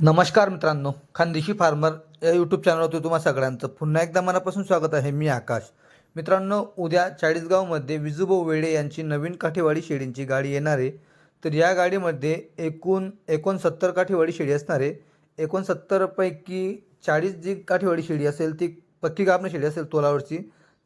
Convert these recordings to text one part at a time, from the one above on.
नमस्कार मित्रांनो खानदेशी फार्मर या यूट्यूब चॅनलवरती तुम्हा सगळ्यांचं पुन्हा एकदा मनापासून स्वागत आहे मी आकाश. मित्रांनो उद्या चाळीसगावमध्ये विजूभाऊ वेडे यांची नवीन काठीवाडी शेळींची गाडी येणार आहे तर या गाडीमध्ये एकूण एकोणसत्तर काठीवाडी शेळी असणार आहे एकोणसत्तरपैकी चाळीस जी काठीवाडी शेळी असेल ती पक्की गाभण शेळी असेल तोलावरची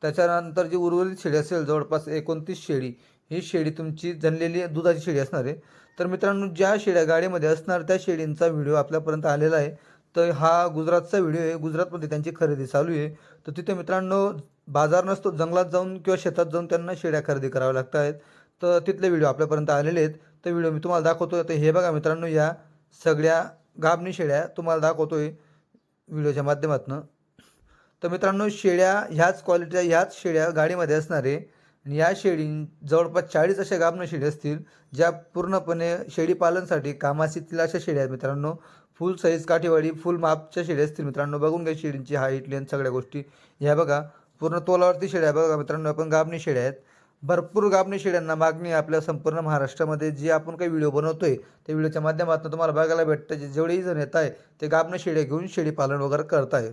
त्याच्यानंतर जी उर्वरित शेळी असेल जवळपास एकोणतीस शेळी ही शेळी तुमची जनलेली दुधाची शेळी असणार आहे तर मित्रांनो ज्या शेळ्या गाडीमध्ये असणार त्या शेळींचा व्हिडिओ आपल्यापर्यंत आलेला आहे. तर हा गुजरातचा व्हिडिओ आहे. गुजरातमध्ये त्यांची खरेदी चालू आहे. तर तिथे मित्रांनो बाजार नसतो जंगलात जाऊन किंवा शेतात जाऊन त्यांना शेळ्या खरेदी कराव्या लागत आहेत. तर तिथले व्हिडिओ आपल्यापर्यंत आलेले आहेत. तर व्हिडिओ मी तुम्हाला दाखवतो तर हे बघा मित्रांनो या सगळ्या गाबणी शेळ्या तुम्हाला दाखवतो आहे व्हिडिओच्या माध्यमातून. तर मित्रांनो शेळ्या ह्याच क्वालिटीच्या ह्याच शेळ्या गाडीमध्ये असणार आहे आणि या शेळी जवळपास चाळीस अशा गाभणं शेळी असतील ज्या पूर्णपणे शेळीपालनसाठी कामास येतील अशा शेळ्या आहेत मित्रांनो. फुल साईज काठीवाडी फुल मापच्या शेळ्या असतील मित्रांनो. बघून घ्या शेळींची हाईट लेंथ सगळ्या गोष्टी. ह्या बघा पूर्ण तोलावरती शेळ्या आहे बघा मित्रांनो. आपण गाभणी शेळ्या आहेत. भरपूर गाभणी शेळ्यांना मागणी आपल्या संपूर्ण महाराष्ट्रामध्ये. जे आपण काही व्हिडिओ बनवतोय त्या व्हिडिओच्या माध्यमातून तुम्हाला बघायला भेटतं. जे जेवढेही जण येत आहे ते गाबणं शेळ्या घेऊन शेळी पालन वगैरे करत आहे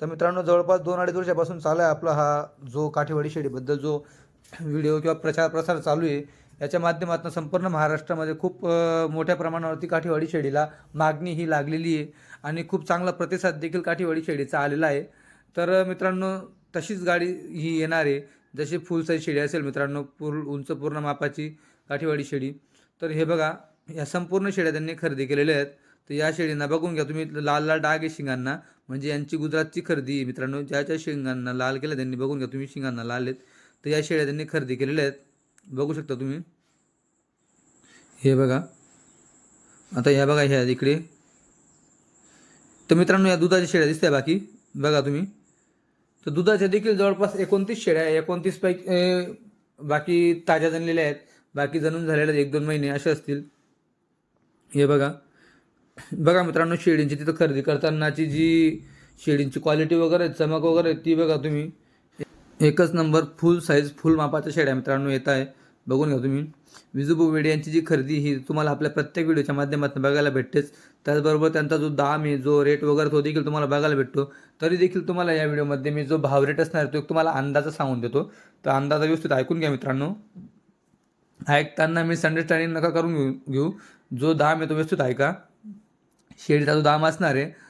तर मित्रांनो जवळपास दोन अडीच वर्षापासून चालू आहे आपला हा जो काठीवाडी शेळीबद्दल जो व्हिडिओ किंवा प्रचार प्रसार चालू आहे याच्या माध्यमातून संपूर्ण महाराष्ट्रामध्ये खूप मोठ्या प्रमाणावरती काठीवाडी शेळीला मागणी ही लागलेली आहे आणि खूप चांगला प्रतिसाद देखील काठीवाडी शेडीचा आलेला आहे. तर मित्रांनो तशीच गाडी ही येणार आहे. जशी फुल साईज असेल मित्रांनो पूर उंच पूर्ण मापाची काठीवाडी शेडी तर हे बघा या संपूर्ण शेड्या त्यांनी खरेदी केलेल्या आहेत. तर या शेळींना बघून घ्या तुम्ही लाल लाल डाग आहे शिंगांना. म्हणजे यांची गुजरातची खरेदी आहे मित्रांनो. ज्या ज्या शिंगांना लाल केल्या त्यांनी बघून घ्या तुम्ही शिंगांना लाल आहेत. तर या शेळ्या त्यांनी खरेदी केलेल्या आहेत. बघू शकता तुम्ही. हे बघा. आता ह्या बघा ह्या इकडे. तर मित्रांनो या दुधाच्या शेळ्या दिसत्या बाकी. बघा तुम्ही. तर दुधाच्या देखील जवळपास एकोणतीस शेळ्या आहे. एकोणतीस पैकी बाकी ताज्या जणलेल्या आहेत. बाकी जणून झालेल्या आहेत. एक दोन महिने असे असतील. हे बघा. बघा मित्रांनो शेळींची तिथं खरेदी करतानाची जी शेळींची क्वालिटी वगैरे चमक वगैरे ती बघा तुम्ही. एकच नंबर फुल साईज फुल मापाच्या आहे मित्रांनो येत आहे. बघून घ्या तुम्ही. विजुबो वेडे यांची जी खरेदी ही तुम्हाला आपल्या प्रत्येक व्हिडिओच्या माध्यमातून बघायला भेटतेच. त्याचबरोबर त्यांचा जो दाम आहे जो रेट वगैरे तो देखील तुम्हाला बघायला भेटतो. तरी देखील तुम्हाला या व्हिडिओमध्ये मी जो भाव रेट असणार आहे तो तुम्हाला अंदाजा सांगून देतो. तर अंदाजा व्यवस्थित ऐकून घ्या मित्रांनो. ऐकताना मिसअंडरस्टँडिंग नका करून घेऊ घेऊ. जो दाम आहे तो व्यवस्थित ऐका. शेडीचा जो दाम असणार आहे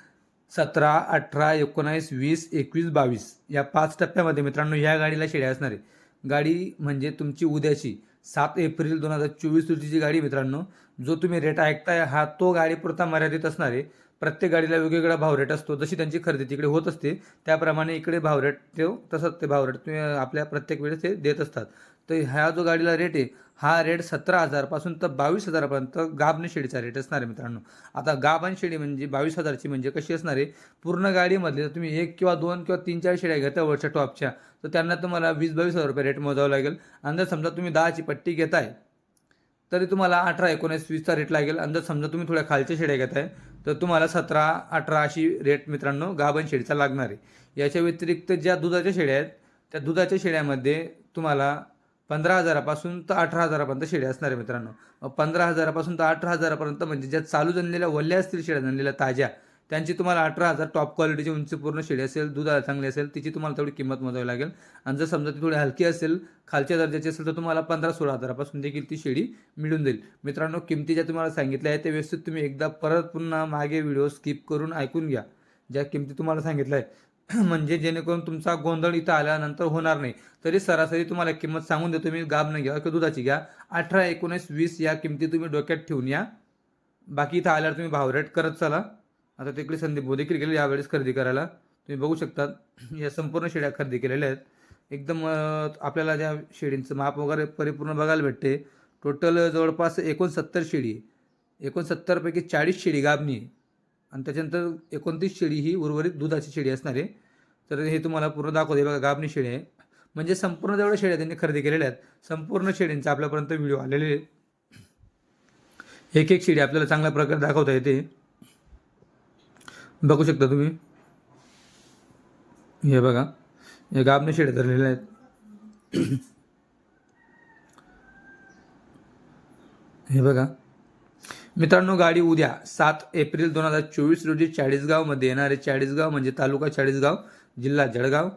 सतरा अठरा एकोणावीस वीस एकवीस बावीस या पाच टप्प्यामध्ये मित्रांनो ह्या गाडीला शेड्या असणार आहे. गाडी म्हणजे तुमची उद्याची सात एप्रिल दोन हजार चोवीस रोजीची गाडी मित्रांनो. जो तुम्ही रेट ऐकताय हा तो गाडीपुरता मर्यादित असणार आहे. प्रत्येक गाडीला वेगवेगळा भाव रेट असतो. जशी त्यांची खरेदी तिकडे होत असते त्याप्रमाणे इकडे भाव रेट ठेव तसंच ते भाव रेट तुम्ही आपल्या प्रत्येक वेळेस ते देत असतात. तर ह्या जो गाडीला रेट आहे हा रेट सतरा हजारपासून तर बावीस हजारापर्यंत गाभण शेळीचा रेट असणार आहे मित्रांनो. आता गाभण शेळी म्हणजे बावीस हजारची म्हणजे कशी असणार आहे? पूर्ण गाडीमधली जर तुम्ही एक किंवा दोन किंवा तीन चार शेळ्या घेता वरच्या टॉपच्या तर त्यांना तुम्हाला वीस बावीस हजार रुपये रेट मोजावं लागेल. आणि जर समजा तुम्ही दहाची पट्टी घेताय तरी तुम्हाला अठरा एकोणीस वीसचा रेट लागेल. आणि जर समजा तुम्ही थोड्या खालच्या शेड्या घेताय तर तुम्हाला सतरा अठरा अशी रेट मित्रांनो गाभण शेळीचा लागणार आहे. याच्या व्यतिरिक्त ज्या दुधाच्या शेळ्या आहेत त्या दुधाच्या शेळ्यामध्ये तुम्हाला पंधरा हजारापासून तर अठरा हजारापर्यंत शेळ्या असणार आहे मित्रांनो. पंधरा हजारापासून तर अठरा हजारापर्यंत म्हणजे ज्या चालू जनलेल्या वल्ल्या असतील शेळ्या जनलेल्या ताज्या त्यांची तुम्हाला अठरा हजार टॉप क्वालिटीची उंचीपूर्ण शेळी असेल दुधाला चांगली असेल तिची तुम्हाला तेवढी किंमत मोजावी लागेल. आणि जर समजा ती थोडी हलकी असेल खालच्या दर्जाची असेल तर तुम्हाला पंधरा सोळा हजारापासून देखील ती शेळी मिळून जाईल. मित्रांनो किमती ज्या तुम्हाला सांगितल्या आहेत त्या व्यवस्थित तुम्ही एकदा परत पुन्हा मागे व्हिडिओ स्किप करून ऐकून घ्या. ज्या किमती तुम्हाला सांगितल्या आहे म्हणजे जेणेकरून तुमचा गोंधळ इथं आल्यानंतर होणार नाही. तरी सरासरी तुम्हाला किंमत सांगून देतो मी गाब न घ्या किंवा दुधाची घ्या. अठरा एकोणीस वीस या किमती तुम्ही डोक्यात ठेवून या. बाकी इथं आल्यावर तुम्ही भाव रेट करत चला. आता तिकडे संदीप भाऊ देखील गेले यावेळेस खरेदी करायला. तुम्ही बघू शकता या संपूर्ण शेड्या खरेदी केलेल्या आहेत. एकदम आपल्याला ज्या शेळींचं माप वगैरे परिपूर्ण बघायला भेटते. टोटल जवळपास एकोणसत्तर शेळी एकोणसत्तरपैकी चाळीस शेळी गाबणी आहे. आणि त्याच्यानंतर एकोणतीस शेळी ही उर्वरित दुधाची शेळी असणार. आहे तर हे तुम्हाला पूर्ण दाखवते बघा गाबणी शेळी आहे. म्हणजे संपूर्ण जेवढ्या शेळ्या त्यांनी खरेदी केलेल्या आहेत संपूर्ण शेळींचा आपल्यापर्यंत व्हिडिओ आलेले आहेत. एक एक शेळी आपल्याला चांगल्या प्रकारे दाखवता येते. बघू शकता तुम्ही. हे बघा हे गाबने शेळ्या धरलेल्या आहेत. हे बघा मित्रांनो गाडी उद्या सात एप्रिल दोन हजार चोवीस रोजी चाळीसगावमध्ये येणार आहे चाळीसगाव म्हणजे तालुका चाळीसगाव जिल्हा जळगाव.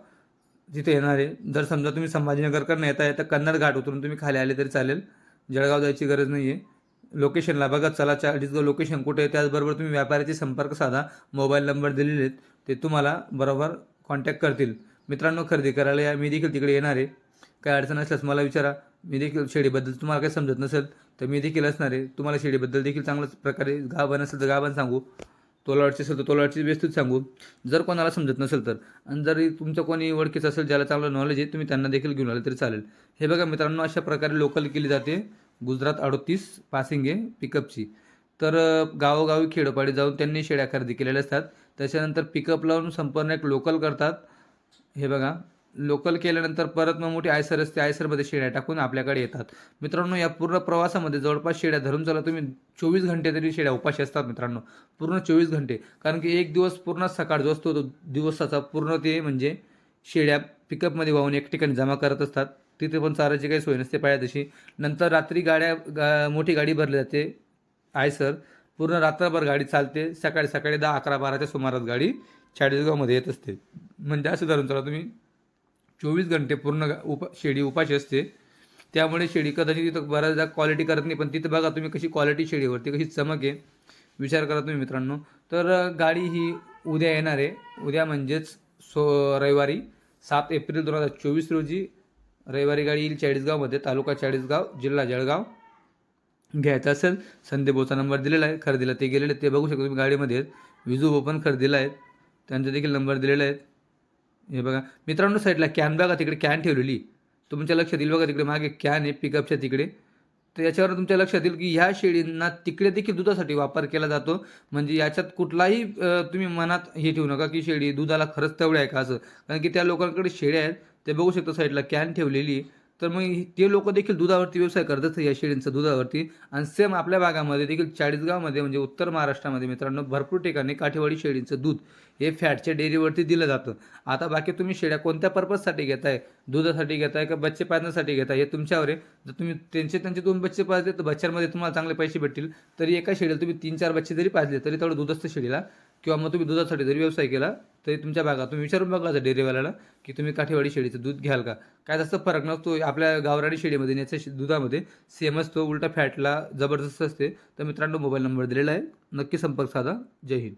तिथे येणार. आहे जर समजा तुम्ही संभाजीनगरकडनं येता येता कन्नड घाट उतरून तुम्ही खाली आले तरी चालेल. जळगाव जायची गरज नाही आहे लोकेशनला बघा चला चाळीसगाव लोकेशन कुठे आहे त्याचबरोबर तुम्ही व्यापाऱ्याचे संपर्क साधा. मोबाईल नंबर दिलेले आहेत. ते तुम्हाला बरोबर कॉन्टॅक्ट करतील. मित्रांनो खरेदी करायला या मी देखील तिकडे येणार आहे. काय अडचण असल्यास मला विचारा. मी देखील शेळीबद्दल तुम्हाला काही समजत नसेल तर मी देखील असणार आहे. तुम्हाला शेळीबद्दल देखील चांगल्याच प्रकारे गाभण असेल तर गाभण सांगू. तोलाडची असेल तर तोलावरची व्यवस्थित सांगू. जर कोणाला समजत नसेल तर. आणि जरी तुमचं कोणी ओळखीचं असेल ज्याला चांगलं नॉलेज आहे तुम्ही त्यांना देखील घेऊन आलं तरी चालेल. हे बघा मित्रांनो अशा प्रकारे लोकल केली जाते. गुजरात अडोतीस पासिंग आहे पिकअपची तर गावोगावी खेडोपाडी जाऊन त्यांनी शेळ्या खरेदी केलेल्या असतात. त्याच्यानंतर पिकअप लावून संपूर्ण एक लोकल करतात. हे बघा. लोकल केल्यानंतर परत मग मोठी आयसर असते आयसरमध्ये शेळ्या टाकून आपल्याकडे येतात. मित्रांनो या पूर्ण प्रवासामध्ये जवळपास शेड्या धरून चला तुम्ही चोवीस घंटे तरी शेळ्या उपाशी असतात मित्रांनो. पूर्ण चोवीस घंटे. कारण की एक दिवस पूर्ण सकाळ जो असतो तो दिवसाचा पूर्ण ते म्हणजे शेळ्या पिकअपमध्ये वाहून एक ठिकाणी जमा करत असतात. तिथे पण चाराची काही सोय नसते पाहिजे तशी नंतर रात्री गाड्या गा मोठी गाडी भरली जाते आयसर. पूर्ण रात्रभर गाडी चालते. सकाळी सकाळी दहा अकरा बाराच्या सुमारास गाडी चाळीसगावमध्ये येत असते. म्हणजे असं धरून चला तुम्ही चोवीस घंटे पूर्ण गा- उप शेळी उपाशी असते. त्यामुळे शेळी कदाचित तिथं बऱ्याचदा क्वालिटी करत नाही पण तिथं बघा तुम्ही कशी क्वालिटी शेळीवरती कशी चमक आहे. विचार करा तुम्ही मित्रांनो. तर गाडी ही उद्या येणार आहे. उद्या म्हणजेच सो रविवारी सात एप्रिल दोन हजार चोवीस रोजी रविवारी गाडी येईल चाळीसगावमध्ये तालुका चाळीसगाव जिल्हा जळगाव. घ्यायचं असेल संदीपोचा नंबर दिलेला आहे खरेदीला ते गेलेले ते बघू शकता तुम्ही गाडीमध्ये विजू पण खरेदीला आहेत त्यांचे देखील नंबर दिलेले आहेत हे बघा. मित्रांनो साईडला कॅन बघा. तिकडे कॅन ठेवलेली. तुमच्या लक्षात येईल बघा तिकडे मागे कॅन आहे पिकअपच्या तिकडे. तर याच्यावर तुमच्या लक्षात येईल की ह्या शेळींना तिकडे देखील दुधासाठी वापर केला जातो. म्हणजे याच्यात कुठलाही तुम्ही मनात हे ठेवू नका की शेळी दुधाला खरंच तेवढं आहे का असं. कारण की त्या लोकांकडे शेळ्या आहेत ते बघू शकता साईडला कॅन ठेवलेली आहे. तर मग ते लोक देखील दुधावरती व्यवसाय करतात या शेळींचा दुधावरती. आणि सेम आपल्या भागामध्ये देखील चाळीसगावमध्ये म्हणजे उत्तर महाराष्ट्रामध्ये मित्रांनो भरपूर ठिकाणी काठेवाडी शेळींचं दूध हे फॅटच्या डेअरीवरती दिलं जातं. आता बाकी तुम्ही शेळ्या कोणत्या पर्पजसाठी घेताय? दुधासाठी घेताय का बच्चे पाळण्यासाठी घेताय? हे तुमच्यावर आहे. जर तुम्ही त्यांचे त्यांचे दोन बच्चे पाजले तर बच्चांमध्ये तुम्हाला चांगले पैसे भेटतील. तरी एका शेळीला तुम्ही तीन चार बच्चे जरी पाजले तरी तेवढं दूध असतं शेळीला किंवा मग तुम्ही दुधासाठी जरी व्यवसाय केला तरी तुमच्या भागात तुम्ही विचारून बघा डेअरीवाल्याला की तुम्ही काठेवाडी शेळीचं दूध घ्याल का? काय जास्त फरक नसतो आपल्या गावराडी शेळीमध्ये याच्या शे- दुधामध्ये सेम असतो उलटा फॅटला जबरदस्त असते. तर मित्रांनो मोबाईल नंबर दिलेला आहे. नक्की संपर्क साधा. जय हिंद.